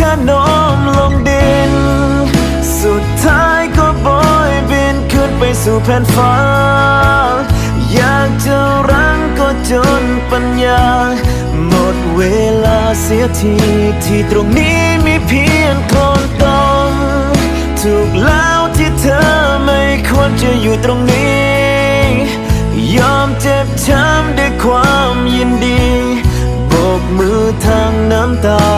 แค่โน้มลงดิน สุดท้ายก็โบยบินขึ้นไปสู่แผ่นฟ้า อยากจะรั้งก็จนปัญญา หมดเวลาเสียทีที่ตรงนี้มีเพียงคนต้องถูกแล้วที่เธอไม่ควรจะอยู่ตรงนี้ ยอมเจ็บช้ำด้วยความยินดี โบกมือทางน้ำตา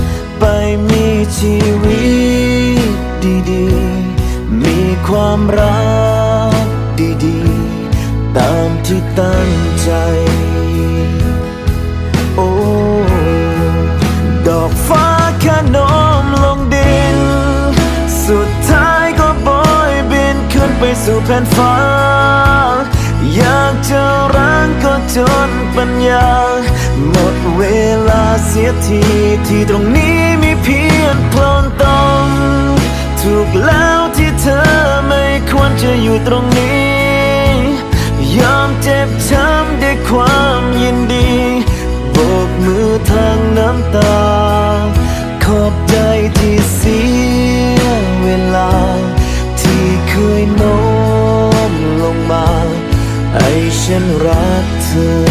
ชีวิตดีๆ มีความรักดีๆ ตามที่ตั้งใจ โอ้ ดอกฟ้าแค่โน้มลงดิน สุดท้ายก็โบยบินขึ้นไปสู่แผ่นฟ้า อยากจะรั้งก็จนปัญญา หมดเวลาเสียทีที่ตรงนี้ ถูกแล้วที่เธอไม่ควรจะอยู่ตรงนี้ ยอมเจ็บช้ำด้วยความยินดีโบกมือทางน้ำตา ขอบใจที่เสียเวลา ที่เคยโน้มลงมาให้ฉันรักเธอ